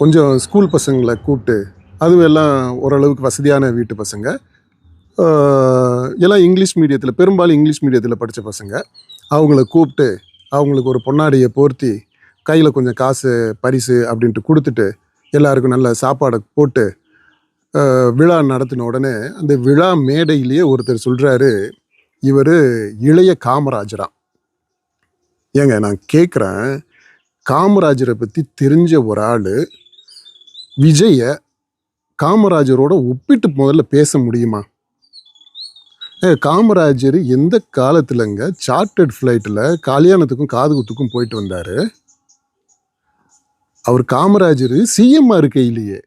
கொஞ்சம் ஸ்கூல் பசங்களை கூப்பிட்டு அதுவும் எல்லாம் ஓரளவுக்கு வசதியான வீட்டு பசங்க. எல்லாம் இங்கிலீஷ் மீடியத்தில் பெரும்பாலும் இங்கிலீஷ் மீடியத்தில் படித்த பசங்க. அவங்கள கூப்பிட்டு அவங்களுக்கு ஒரு பொன்னாடியை போர்த்தி கையில் கொஞ்சம் காசு பரிசு அப்படின்ட்டு கொடுத்துட்டு எல்லாருக்கும் நல்ல சாப்பாடை போட்டு விழா நடத்தின உடனே அந்த விழா மேடையிலேயே ஒருத்தர் சொல்கிறாரு இவர் இளைய காமராஜரா ஏங்க நான் கேட்குறேன் காமராஜரை பற்றி தெரிஞ்ச ஒரு ஆள் விஜயை காமராஜரோட ஒப்பிட்டு முதல்ல பேச முடியுமா? காமராஜர் எந்த காலத்துலங்க சார்ட்டட் ஃப்ளைட்டில் கல்யாணத்துக்கும் காது குத்துக்கும் போயிட்டு வந்தார்? அவர் காமராஜர் சிஎம்ஆ இருக்கையிலேயே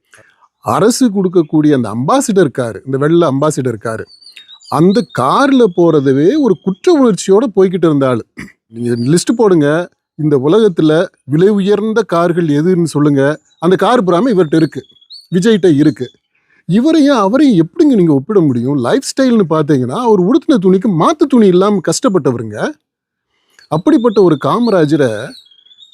அரசு கொடுக்கக்கூடிய அந்த அம்பாசிடர் கார் இந்த வெள்ளை அம்பாசிடர் கார் அந்த காரில் போகிறதவே ஒரு குற்ற உணர்ச்சியோடு போய்கிட்டு இருந்தாள் நீங்கள் லிஸ்ட்டு போடுங்க. இந்த உலகத்தில் விலை உயர்ந்த கார்கள் எதுன்னு சொல்லுங்க. அந்த கார் புறாமல் இவர்கிட்ட இருக்குது விஜய்கிட்ட இருக்கு. இவரையும் அவரையும் எப்படிங்க நீங்கள் ஒப்பிட முடியும்? லைஃப் ஸ்டைல்னு பார்த்தீங்கன்னா அவர் உடுத்தின துணிக்கு மாற்று துணி இல்லாமல் கஷ்டப்பட்டவருங்க. அப்படிப்பட்ட ஒரு காமராஜரை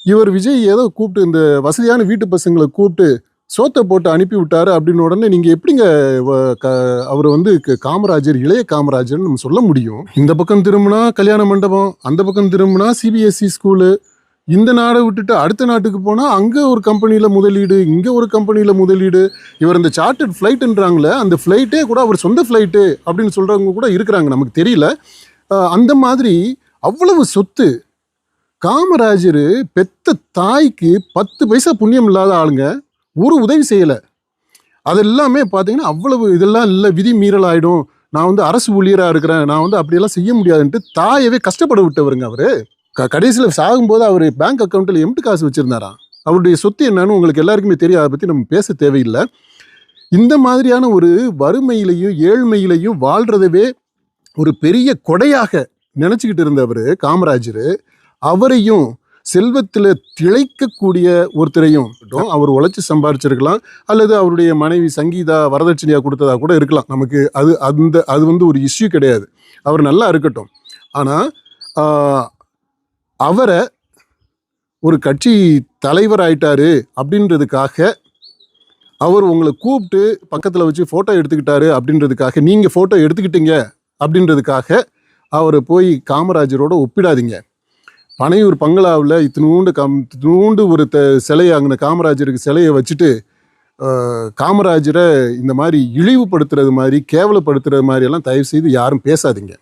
இவர் விஜய் ஏதோ கூப்பிட்டு இந்த வசதியான வீட்டு பசங்களை கூப்பிட்டு சோத்தை போட்டு அனுப்பி விட்டாரு அப்படின்னு உடனே நீங்கள் எப்படிங்க வ- க- அவர் வந்து காமராஜர் இளைய காமராஜர்னு நம்ம சொல்ல முடியும்? இந்த பக்கம் திரும்பினா கல்யாண மண்டபம் அந்த பக்கம் திரும்பினா சிபிஎஸ்சி ஸ்கூலு இந்த நாடை விட்டுட்டு அடுத்த நாட்டுக்கு போனால் அங்கே ஒரு கம்பெனியில் முதலீடு இங்கே ஒரு கம்பெனியில் முதலீடு. இவர் இந்த சார்ட்டர் ஃப்ளைட்டுன்றாங்களே அந்த ஃப்ளைட்டே கூட அவர் சொந்த ஃப்ளைட்டு அப்படின்னு சொல்கிறவங்க கூட இருக்கிறாங்க நமக்கு தெரியல. அந்த மாதிரி அவ்வளவு சொத்து. காமராஜர் பெத்த தாய்க்கு பத்து பைசா புண்ணியம் இல்லாத ஆளுங்க ஒரு உதவி செய்யலை. அதெல்லாமே பார்த்தீங்கன்னா அவ்வளவு இதெல்லாம் இல்லை விதி மீறல் ஆகிடும் நான் வந்து அரசு ஊழியராக இருக்கிறேன் நான் வந்து அப்படியெல்லாம் செய்ய முடியாதுன்ட்டு தாயவே கஷ்டப்பட விட்டவருங்க அவர். க கடைசியில் சாகும்போது அவர் பேங்க் அக்கௌண்ட்டில் எம்டி காசு வச்சுருந்தாராம். அவருடைய சொத்து என்னன்னு உங்களுக்கு எல்லாருக்குமே தெரியும். அதை பற்றி நம்ம பேச தேவையில்லை. இந்த மாதிரியான ஒரு வறுமையிலையும் ஏழ்மையிலையும் வாழ்கிறதவே ஒரு பெரிய கொடையாக நினச்சிக்கிட்டு இருந்தவர் காமராஜர். அவரையும் செல்வத்தில் திளைக்கக்கூடிய ஒருத்தரையும் அவர் உழைச்சி சம்பாரிச்சிருக்கலாம். அல்லது அவருடைய மனைவி சங்கீதா வரதட்சணையாக கொடுத்ததா கூட இருக்கலாம். நமக்கு அது அந்த அது வந்து ஒரு இஷ்யூ கிடையாது. அவர் நல்லா இருக்கட்டும். ஆனால் அவரை ஒரு கட்சி தலைவர் ஆயிட்டாரு அப்படின்றதுக்காக அவர் உங்களை கூப்பிட்டு பக்கத்தில் வச்சு ஃபோட்டோ எடுத்துக்கிட்டாரு அப்படின்றதுக்காக நீங்கள் ஃபோட்டோ எடுத்துக்கிட்டீங்க அப்படின்றதுக்காக அவரை போய் காமராஜரோட ஒப்பிடாதீங்க. பனையூர் பங்களாவில் இத்தினூண்டு கம் இத்தினூண்டு ஒரு த சிலையை அங்கே காமராஜருக்கு சிலையை வச்சுட்டு காமராஜரை இந்த மாதிரி இழிவுபடுத்துறது மாதிரி கேவலப்படுத்துறது மாதிரி எல்லாம் தயவு செய்து யாரும் பேசாதீங்க.